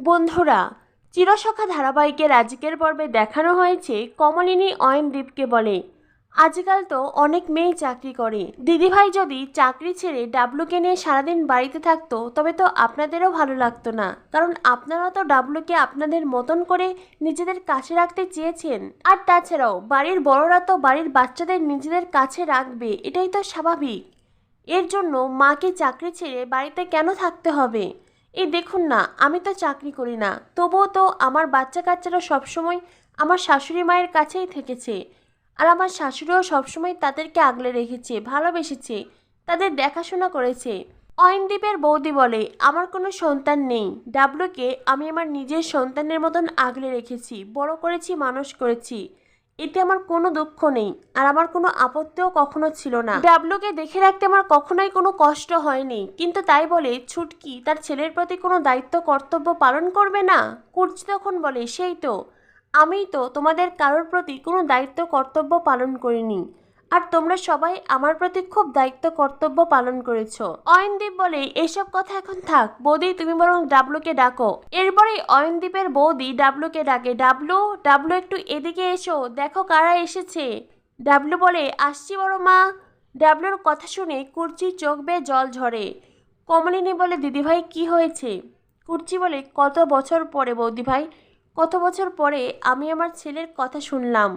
বন্ধুরা, চিরসখা ধারাবাহিকের আজকের পর্বে দেখানো হয়েছে কমলিনী অয়নদীপকে বলে। আজকাল তো অনেক মেয়ে চাকরি করে। দিদিভাই যদি চাকরি ছেড়ে ডাবলুকে নিয়ে সারাদিন বাড়িতে থাকতো, তবে তো আপনাদেরও ভালো লাগতো না। কারণ আপনারা তো ডাবলুকে আপনাদের মতন করে নিজেদের কাছে রাখতে চেয়েছেন। আর তাছাড়াও, বাড়ির বড়রা তো বাড়ির বাচ্চাদের নিজেদের কাছে রাখবে, এটাই তো স্বাভাবিক। এর জন্য মাকে চাকরি ছেড়ে বাড়িতে কেন থাকতে হবে? এই দেখুন না, আমি তো চাকরি করি না। তবুও তো আমার বাচ্চা কাচ্চারা সবসময় আমার শাশুড়ি মায়ের কাছেই থেকেছে। আর আমার শাশুড়িও সবসময় তাদেরকে আগলে রেখেছে, ভালোবেসেছে, তাদের দেখাশোনা করেছে। অয়নদীপের বৌদি বলে, আমার কোনো সন্তান নেই। ডাবলুকে আমি আমার নিজের সন্তানের মতন আগলে রেখেছি, বড় করেছি, মানুষ করেছি। এতে আমার কোনো দুঃখ নেই, আর আমার কোনো আপত্তিও কখনো ছিল না। ডাবলুকে দেখে রাখতে আমার কখনোই কোনো কষ্ট হয়নি, কিন্তু তাই বলে, ছুটকি, তার ছেলের প্রতি কোনো দায়িত্ব, কর্তব্য পালন করবে না? কুর্চি তখন বলে, সেই তো আমি তো তোমাদের কারোর প্রতি কোনো দায়িত্ব, কর্তব্য পালন করিনি। আর তোমরা সবাই আমার প্রতি খুব দায়িত্ব, কর্তব্য পালন করেছ। অয়নদীপ বলে, এসব কথা এখন থাক, বৌদি, তুমি বরং ডাবলুকে ডাকো। এরপরে অয়নদীপের বৌদি ডাবলুকে ডাকে। ডাবলু ডাবলু একটু এদিকে এসো, দেখো কারা এসেছে। ডাবলু বলে, আসছি বড় মা। ডাবলুর কথা শুনে কুর্চির চোখ বেয়ে জল ঝরে। কমলিনী বলে, দিদিভাই, কি হয়েছে? কুর্চি বলে, কত বছর পরে বৌদিভাই, কত বছর পরে আমি আমার ছেলের কথা শুনলাম।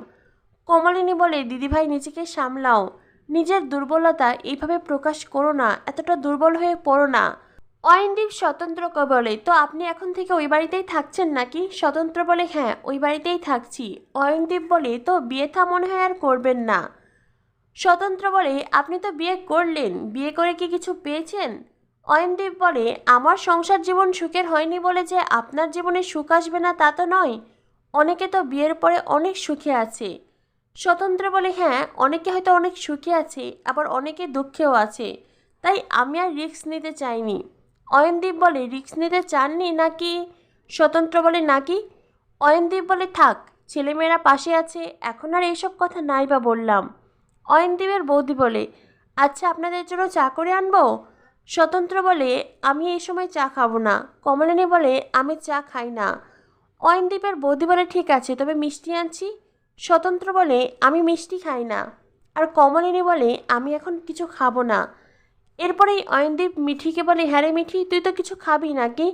কমলিনী বলে, দিদিভাই, নিজেকে সামলাও। নিজের দুর্বলতা এইভাবে প্রকাশ করো না, এতটা দুর্বল হয়ে পড়ো না। অয়নদীপ স্বতন্ত্রকে বলে, তো আপনি এখন থেকে ওই বাড়িতেই থাকছেন নাকি? স্বতন্ত্র বলে হ্যাঁ ওই বাড়িতেই থাকছি। অয়নদীপ বলে, তো বিয়ে থা মনে হয় আর করবেন না। স্বতন্ত্র বলে, আপনি তো বিয়ে করলেন, বিয়ে করে কি কিছু পেয়েছেন? অয়নদীপ বলে, আমার সংসার জীবন সুখের হয়নি বলে যে আপনার জীবনে সুখ আসবে না তা তো নয়। অনেকে তো বিয়ের পরে অনেক সুখে আছে। স্বতন্ত্র বলে হ্যাঁ অনেকে হয়তো অনেক সুখে আছে, আবার অনেকে দুঃখেও আছে। তাই আমি আর রিক্স নিতে চাইনি। অয়নদীপ বলে রিক্স নিতে চাননি নাকি? স্বতন্ত্র বলে, নাকি? অয়নদীপ বলে, থাক, ছেলেমেয়েরা পাশে আছে, এখন আর এইসব কথা নাই বা বললাম। অয়নদীপের বৌদি বলে আচ্ছা আপনাদের জন্য চা করে আনব? স্বতন্ত্র বলে, আমি এই সময় চা খাব না। কমলিনী বলে, আমি চা খাই না। অয়নদীপের বৌদি বলে, ঠিক আছে, তবে মিষ্টি আনছি। স্বতন্ত্র বলে আমি মিষ্টি খাই না। আর কমলিনী বলে আমি এখন কিছু খাব না। এরপরেই অয়নদীপ মিঠিকে বলে হ্যাঁ রে মিঠি, তুই তো কিছু খাবি নাকি?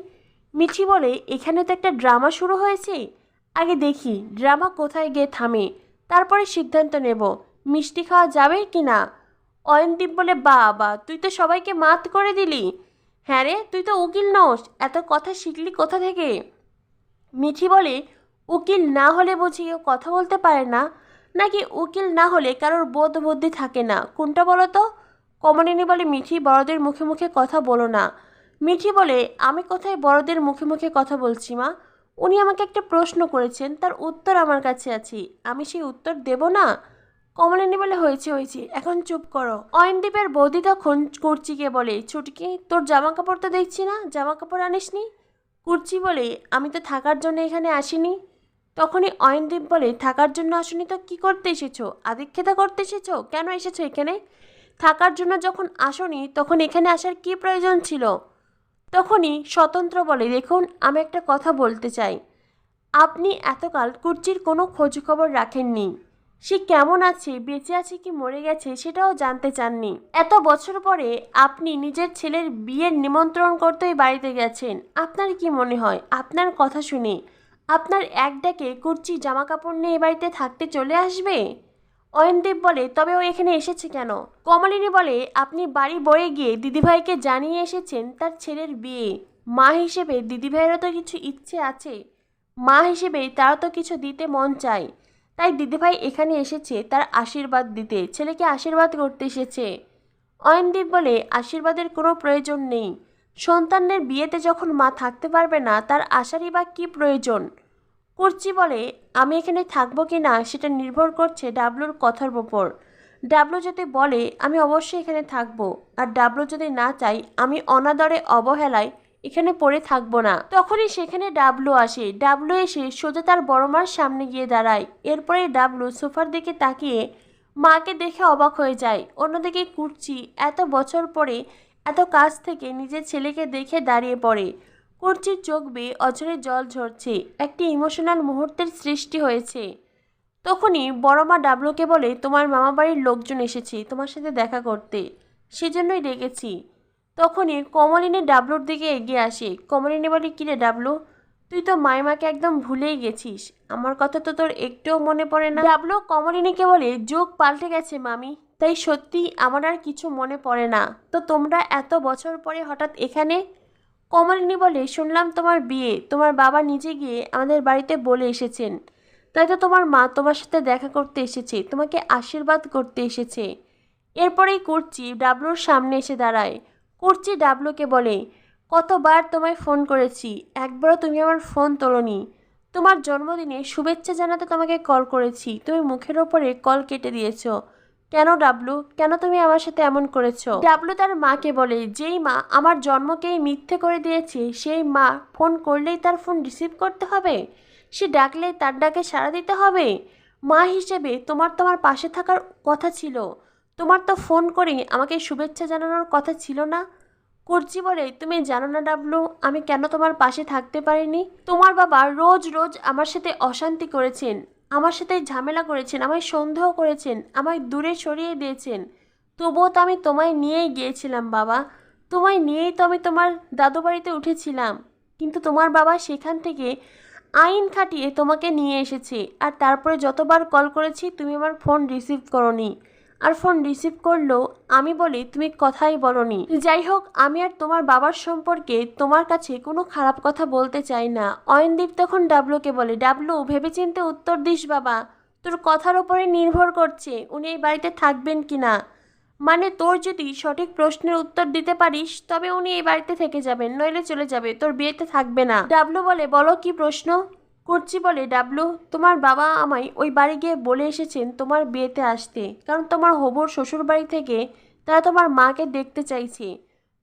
মিঠি বলে, এখানে তো একটা ড্রামা শুরু হয়েছে। আগে দেখি, ড্রামা কোথায় গিয়ে থামে? তারপরে সিদ্ধান্ত নেব, মিষ্টি খাওয়া যাবে কি না? অয়নদীপ বলে, বাবা, তুই তো সবাইকে মাত করে দিলি। হ্যাঁ রে, তুই তো উকিল নস, এত কথা শিখলি কোথা থেকে? মিঠি বলে উকিল না হলে বুঝি কেউ কথা বলতে পারে না? নাকি উকিল না হলে কারোর বোধ বুদ্ধি থাকে না? কোনটা বলো তো? কমলিনী বলে, মিঠি, বড়দের মুখে মুখে কথা বলো না। মিঠি বলে, আমি কোথায় বড়দের মুখে মুখে কথা বলছি, মা? উনি আমাকে একটা প্রশ্ন করেছেন, তার উত্তর আমার কাছে আছে। আমি সেই উত্তর দেব না? কমলিনী বলে, হয়েছে হয়েছে, এখন চুপ করো। অয়নদীপের বৌদি তখন কুর্চিকে বলে, ছুটকি, তোর জামা কাপড় তো দেখছি না জামা কাপড় আনিসনি? কুর্চি বলে, আমি তো থাকার জন্য এখানে আসিনি। তখনই অয়নদীপ বলে, থাকার জন্য আসনি তো কী করতে এসেছ? আদিক্ষেতা করতে এসেছ? কেন এসেছ এখানে? থাকার জন্য যখন আসনি, তখন এখানে আসার কি প্রয়োজন ছিল? তখনই স্বতন্ত্র বলে, দেখুন, আমি একটা কথা বলতে চাই। আপনি এতকাল কুর্চির কোনো খোঁজ খবর রাখেননি। সে কেমন আছে, বেঁচে আছে কি মরে গেছে, সেটাও জানতে চাননি। এত বছর পরে আপনি নিজের ছেলের বিয়ের নিমন্ত্রণ করতেই বাড়িতে গেছেন। আপনার কি মনে হয়? আপনার কথা শুনে আপনার এক ডাকে কুর্চি জামা কাপড় নিয়ে এ বাড়িতে থাকতে চলে আসবে? অয়নদীপ বলে, তবে ও এখানে এসেছে কেন? কমলিনী বলে, আপনি বাড়ি বয়ে গিয়ে দিদিভাইকে জানিয়ে এসেছেন তার ছেলের বিয়ে। মা হিসেবে দিদিভাইয়েরও তো কিছু ইচ্ছে আছে। মা হিসেবে তারও তো কিছু দিতে মন চায়। তাই দিদিভাই এখানে এসেছে তার আশীর্বাদ দিতে। ছেলেকে আশীর্বাদ করতে এসেছে। অয়নদীপ বলে, আশীর্বাদের কোনো প্রয়োজন নেই। সন্তানের বিয়েতে যখন মা থাকতে পারবে না, তার আশারই বা কী প্রয়োজন? কুর্চি বলে, আমি এখানে থাকব কি না সেটা নির্ভর করছে ডাবলুর কথার ওপর। ডাবলু যদি বলে, আমি অবশ্যই এখানে থাকব। আর ডাবলু যদি না চাই আমি অনাদরে অবহেলায় এখানে পড়ে থাকব না। তখনই সেখানে ডাবলু আসে। ডাবলু এসে সোজা তার বড় মার সামনে গিয়ে দাঁড়ায়। এরপরে ডাবলু সোফার দিকে তাকিয়ে মাকে দেখে অবাক হয়ে যায়। অন্যদিকে কুর্চি এত বছর পরে এত কাছ থেকে নিজের ছেলেকে দেখে দাঁড়িয়ে পড়ে। কুর্চির চোখ বেয়ে অঝরে জল ঝরছে। একটি ইমোশনাল মুহূর্তের সৃষ্টি হয়েছে। তখনই বড় মা ডাবলুকে বলে, তোমার মামা বাড়ির লোকজন এসেছে, তোমার সাথে দেখা করতে। সেজন্যই ডেকেছি। তখনই কমলিনী ডাবলুর দিকে এগিয়ে আসে। কমলিনী বলে কিরে ডাবলু? তুই তো মাইমাকে একদম ভুলেই গেছিস। আমার কথা তো তোর একটুও মনে পড়ে না। ডাবলু কমলিনীকে বলে, যোগ পাল্টে গেছে, মামি। তাই সত্যি আমার আর কিছু মনে পড়ে না। তো তোমরা এত বছর পরে হঠাৎ এখানে কমলিনী বলে, শুনলাম তোমার বিয়ে। তোমার বাবা নিজে গিয়ে আমাদের বাড়িতে বলে এসেছেন। তাই তো তোমার মা তোমার সাথে দেখা করতে এসেছে। তোমাকে আশীর্বাদ করতে এসেছে। এরপরেই কুর্চি ডাবলুর সামনে এসে দাঁড়ায়। কুর্চি ডাবলুকে বলে, কতবার তোমায় ফোন করেছি। একবারও তুমি আমার ফোন তোলনি। তোমার জন্মদিনে শুভেচ্ছা জানাতে তোমাকে কল করেছি। তুমি মুখের ওপরে কল কেটে দিয়েছ। কেন ডাবলু? কেন তুমি আমার সাথে এমন করেছ? ডাবলু তার মাকে বলে, যেই মা, আমার জন্মকেই মিথ্যে করে দিয়েছে, সেই মা ফোন করলেই তার ফোন রিসিভ করতে হবে? সে ডাকলেই তার ডাকে সাড়া দিতে হবে? মা হিসেবে তোমার তোমার পাশে থাকার কথা ছিল। তোমার তো ফোন করে আমাকে শুভেচ্ছা জানানোর কথা ছিল না? করছি বলে, তুমি জানো না ডাবলু, আমি কেন তোমার পাশে থাকতে পারিনি? তোমার বাবা রোজ রোজ আমার সাথে অশান্তি করেছেন। আমার সাথে ঝামেলা করেছেন, আমায় সন্দেহ করেছেন, আমায় দূরে সরিয়ে দিয়েছেন। তবুও তো আমি তোমায় নিয়েই গিয়েছিলাম, বাবা। তোমায় নিয়েই তো আমি তোমার দাদু বাড়িতে উঠেছিলাম। কিন্তু তোমার বাবা সেখান থেকে আইন খাটিয়ে তোমাকে নিয়ে এসেছে। আর তারপরে যতবার কল করেছি, তুমি আমার ফোন রিসিভ করনি। আর ফোন রিসিভ করলেও আমি বলি, তুমি কথাই বলনি। যাই হোক আমি আর তোমার বাবার সম্পর্কে তোমার কাছে কোনো খারাপ কথা বলতে চাই না। অয়নদীপ তখন ডাবলুকে বলে, ডাবলু, ভেবেচিন্তে উত্তর দিস বাবা। তোর কথার ওপরে নির্ভর করছে, উনি এই বাড়িতে থাকবেন কি না। মানে তোর যদি সঠিক প্রশ্নের উত্তর দিতে পারিস, তবে উনি এই বাড়িতে থেকে যাবেন, নইলে চলে যাবে, তোর বিয়েতে থাকবে না। ডাবলু বলে, বলো কি প্রশ্ন? কুর্চি বলে ডাবলু, তোমার বাবা আমায় ওই বাড়ি গিয়ে বলে এসেছেন তোমার বিয়েতে আসতে, কারণ তোমার হবর শ্বশুর বাড়ি থেকে তারা তোমার মাকে দেখতে চাইছে।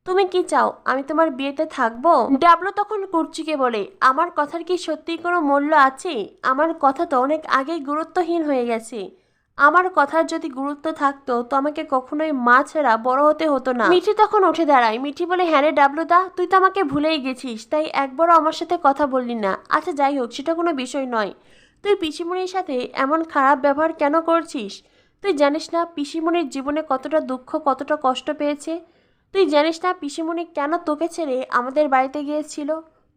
তুমি কি চাও আমি তোমার বিয়েতে থাকব? ডাবলু তখন কুর্চিকে বলে, আমার কথার কি সত্যি কোনো মূল্য আছে? আমার কথা তো অনেক আগেই গুরুত্বহীন হয়ে গেছে। আমার কথার যদি গুরুত্ব থাকতো, তো আমাকে কখনোই মা ছাড়া বড় হতে হতো না। মিঠি তখন উঠে দাঁড়ায়। মিঠি বলে হ্যাঁ রে ডাবলু দা তুই তো আমাকে ভুলেই গেছিস, তাই একবারও আমার সাথে কথা বললি না। আচ্ছা যাই হোক, সেটা কোনো বিষয় নয়। তুই পিসিমণির সাথে এমন খারাপ ব্যবহার কেন করছিস? তুই জানিস না পিসিমণির জীবনে কতটা দুঃখ, কতটা কষ্ট পেয়েছে? তুই জানিস না পিসিমণি কেন তোকে ছেড়ে আমাদের বাড়িতে গিয়েছিল?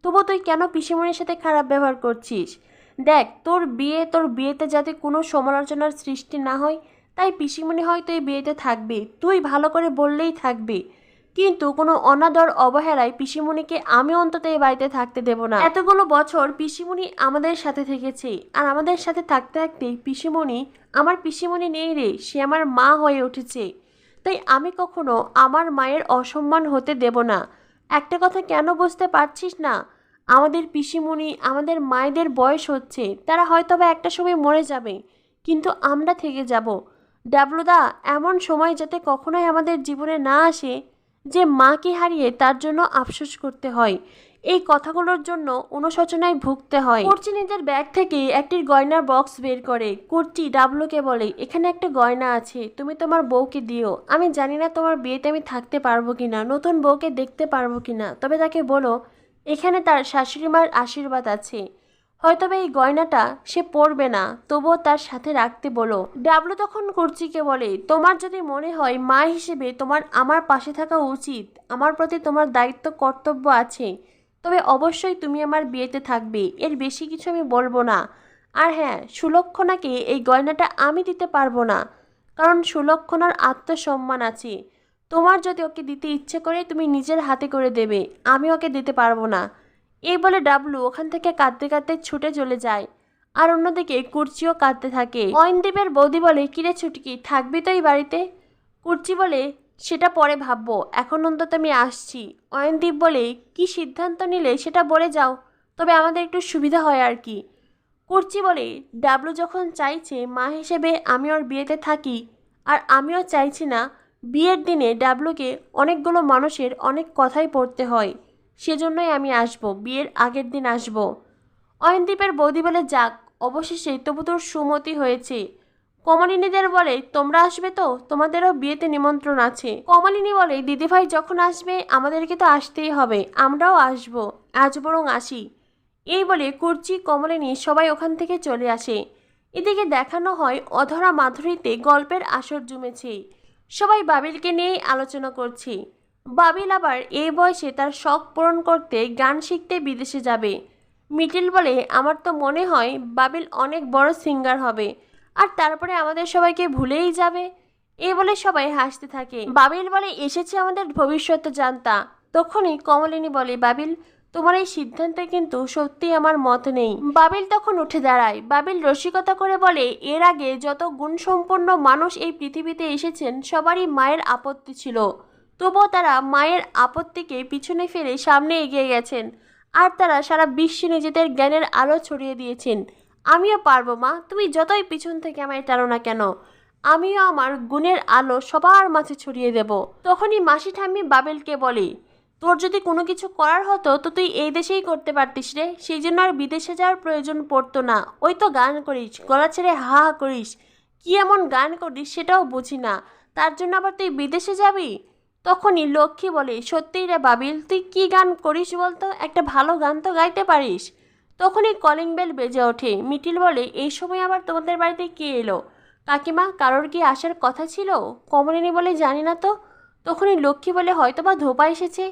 তবু তুই কেন পিসিমণির সাথে খারাপ ব্যবহার করছিস? দেখ, তোর বিয়ে, তোর বিয়েতে যাতে কোনো সমালোচনার সৃষ্টি না হয়, তাই পিসিমণি হয়তো এই বিয়েতে থাকবে। তুই ভালো করে বললেই থাকবে। কিন্তু কোনো অনাদর অবহেলায় পিসিমণিকে আমি অন্তত এই বাড়িতে থাকতে দেব না। এতগুলো বছর পিসিমণি আমাদের সাথে থেকেছে, আর আমাদের সাথে থাকতে থাকতে পিসিমণি আমার পিসিমণি নেই রে, সে আমার মা হয়ে উঠেছে। তাই আমি কখনো আমার মায়ের অসম্মান হতে দেব না। একটা কথা কেন বুঝতে পারছিস না? আমাদের পিসিমণি, আমাদের মায়েদের বয়স হচ্ছে, তারা হয়তো বা একটা সময় মরে যাবে, কিন্তু আমরা থেকে যাব। ডাবলুদা এমন সময় যাতে কখনোই আমাদের জীবনে না আসে যে মাকে হারিয়ে তার জন্য আফসোস করতে হয়। এই কথাগুলোর জন্য অনুশোচনায় ভুগতে হয়। কুর্চি নিজের ব্যাগ থেকে একটি গয়নার বক্স বের করে। কুর্চি, ডাবলুকে বলে, এখানে একটা গয়না আছে, তুমি তোমার বউকে দিও। আমি জানি না তোমার বিয়েতে আমি থাকতে পারব কিনা, নতুন বউকে দেখতে পারব কিনা, তবে তাকে বলো এখানে তার শাশুড়ি মার আশীর্বাদ আছে। হয়তোবা এই গয়নাটা সে পরবে না, তবুও তার সাথে রাখতে বলো। ডাবলু তখন কুর্চিকে বলে, তোমার যদি মনে হয় মা হিসেবে তোমার আমার পাশে থাকা উচিত, আমার প্রতি তোমার দায়িত্ব কর্তব্য আছে, তবে অবশ্যই তুমি আমার বিয়েতে থাকবে, এর বেশি কিছু আমি বলব না। আর হ্যাঁ সুলক্ষণাকে এই গয়নাটা আমি দিতে পারব না, কারণ সুলক্ষণার আত্মসম্মান আছে। তোমার যদি ওকে দিতে ইচ্ছে করে তুমি নিজের হাতে করে দেবে, আমি ওকে দিতে পারব না। এই বলে ডাবলু ওখান থেকে কাঁদতে কাঁদতে ছুটে চলে যায়। আর অন্যদিকে কুর্চিও কাঁদতে থাকে। অয়নদীপের বৌদি বলে, কিরে ছুটকি, থাকবি তো এই বাড়িতে? কুর্চি বলে, সেটা পরে ভাববো, এখন অন্তত আমি আসছি। অয়নদীপ বলে, কি সিদ্ধান্ত নিলে সেটা বলে যাও, তবে আমাদের একটু সুবিধা হয় আর কি। কুর্চি বলে, ডাবলু যখন চাইছে, মা হিসেবে আমি ওর বিয়েতে থাকি, আর আমিও চাইছি না বিয়ের দিনে ডাবলুকে অনেকগুলো মানুষের অনেক কথাই পড়তে হয়। সেজন্যই আমি আসব, বিয়ের আগের দিন আসব। অয়নদীপের বৌদি বলে যাক, অবশেষে তবু তোর সুমতি হয়েছে। কমলিনীদের বলে, তোমরা আসবে তো? তোমাদেরও বিয়েতে নিমন্ত্রণ আছে। কমলিনী বলে, দিদিভাই যখন আসবে, আমাদেরকে তো আসতেই হবে। আমরাও আসব, আজ বরং আসি। এই বলে কুর্চি, কমলিনী সবাই ওখান থেকে চলে আসে। এদিকে দেখানো হয় অধরা মাধুরীতে গল্পের আসর জমেছে। সবাই বাবিলকে নিয়েই আলোচনা করছি। বাবিল আবার এই বয়সে তার শখ পূরণ করতে গান শিখতে বিদেশে যাবে। মিটিল বলে, আমার তো মনে হয় বাবিল অনেক বড় সিঙ্গার হবে আর তারপরে আমাদের সবাইকে ভুলেই যাবে। এ বলে সবাই হাসতে থাকে। বাবিল বলে, এসেছে আমাদের ভবিষ্যৎ জানতা। তখনই কমলিনী বলে, বাবিল তোমার এই সিদ্ধান্তে কিন্তু সত্যি আমার মত নেই। বাবিল তখন উঠে দাঁড়ায়। বাবিল রসিকতা করে বলে, এর আগে যত গুণসম্পন্ন মানুষ এই পৃথিবীতে এসেছেন, সবারই মায়ের আপত্তি ছিল। তবুও তারা মায়ের আপত্তিকে পিছনে ফেলে সামনে এগিয়ে গেছেন। আর তারা সারা বিশ্বে নিজেদের জ্ঞানের আলো ছড়িয়ে দিয়েছেন। আমিও পারব, মা। তুমি যতই পিছন থেকে আমায় টানো না কেন, আমিও আমার গুণের আলো সবার মাঝে ছড়িয়ে দেব। তখনই মাসি ঠাম্মি বাবেলকে বলে তোর যদি কোনো কিছু করার হতো, তো তুই এই দেশেই করতে পারতিস রে। সেই জন্য আর বিদেশে যাওয়ার প্রয়োজন পড়তো না। ওই তো গান করিস, গলা ছেড়ে হা হা করিস। কি এমন গান করিস সেটাও বুঝি না। তার জন্য আবার তুই বিদেশে যাবি? তখনই লক্ষ্মী বলে, সত্যিই রে বাবিল, তুই কি গান করিস বলতো? একটা ভালো গান তো গাইতে পারিস। তখনই কলিং বেল বেজে ওঠে। মিটিল বলে, এই সময় আবার তোমাদের বাড়িতে কে এলো? কাকিমা, কারোর কি আসার কথা ছিল? কমলিনী বলে জানি না তো? তখনই লক্ষ্মী বলে হয়তো বা ধোপা এসেছে।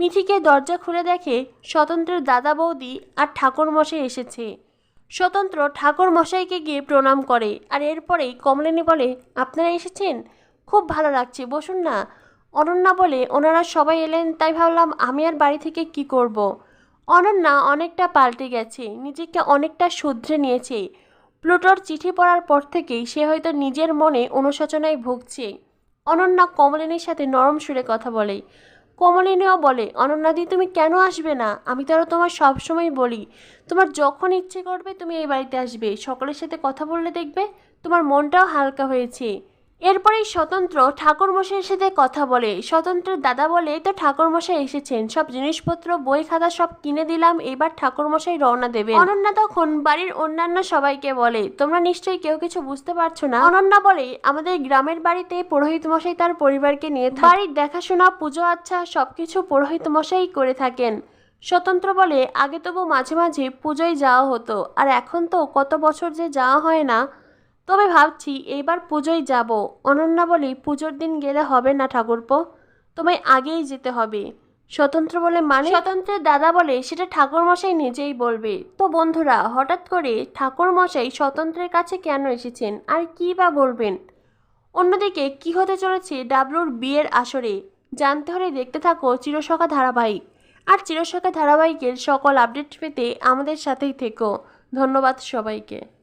মিঠিকে দরজা খুলে দেখে স্বতন্ত্রের দাদা বৌদি আর ঠাকুরমশাই এসেছে। স্বতন্ত্র ঠাকুর মশাইকে গিয়ে প্রণাম করে আর এরপরেই কমলিনী বলে, আপনারা এসেছেন? খুব ভালো লাগছে, বসুন না। অনন্যা বলে, ওনারা সবাই এলেন, তাই ভাবলাম আমি আর বাড়ি থেকে কি করব। অনন্যা অনেকটা পাল্টে গেছে, নিজেকে অনেকটা শুধরে নিয়েছে। প্লুটোর চিঠি পড়ার পর থেকেই সে হয়তো নিজের মনে অনুশোচনায় ভুগছে। অনন্যা কমলিনীর সাথে নরম সুরে কথা বলে কমলিনীও বলে, অনন্যাদি, তুমি কেন আসবে না? আমি তো আরও তোমার সবসময় বলি। তোমার যখন ইচ্ছে করবে তুমি এই বাড়িতে আসবে। সকলের সাথে কথা বললে দেখবে তোমার মনটাও হালকা হয়েছে। এরপরেই স্বতন্ত্র ঠাকুরমশাইয়ের সাথে কথা বলে, স্বতন্ত্রের দাদা বলে, "এই তো ঠাকুরমশাই এসেছেন, সব জিনিসপত্র, বই খাতা সব কিনে দিলাম, এবার ঠাকুরমশাই রওনা দেবে অনন্যা তখন বাড়ির অন্যান্য সবাইকে বলে, তোমরা নিশ্চয়ই কেউ কিছু বুঝতে পারছ না? অনন্যা বলে, আমাদের গ্রামের বাড়িতে পুরোহিত মশাই তার পরিবারকে নিয়ে। বাড়ির দেখাশোনা, পুজো আচ্ছা সবকিছু পুরোহিত মশাই করে থাকেন। স্বতন্ত্র বলে, আগে তবু মাঝে মাঝে পুজোয় যাওয়া হতো, আর এখন তো কত বছর যে যাওয়া হয় না তবে ভাবছি এইবার পুজোয় যাব। অনন্যা বলি, পুজোর দিন গেলে হবে না ঠাকুরপো? তোমায় আগেই যেতে হবে। স্বতন্ত্র বলে মানে? স্বতন্ত্রের দাদা বলে, সেটা ঠাকুরমশাই নিজেই বলবে। তো বন্ধুরা, হঠাৎ করে ঠাকুরমশাই স্বতন্ত্রের কাছে কেন এসেছেন? আর কী বা বলবেন? অন্যদিকে, কি হতে চলেছে ডাবলুর বিয়ের আসরে? জানতে হলে দেখতে থাকো চিরসখা ধারাবাহিক। আর চিরসখা ধারাবাহিকের সকল আপডেট পেতে আমাদের সাথেই থেকো। ধন্যবাদ সবাইকে।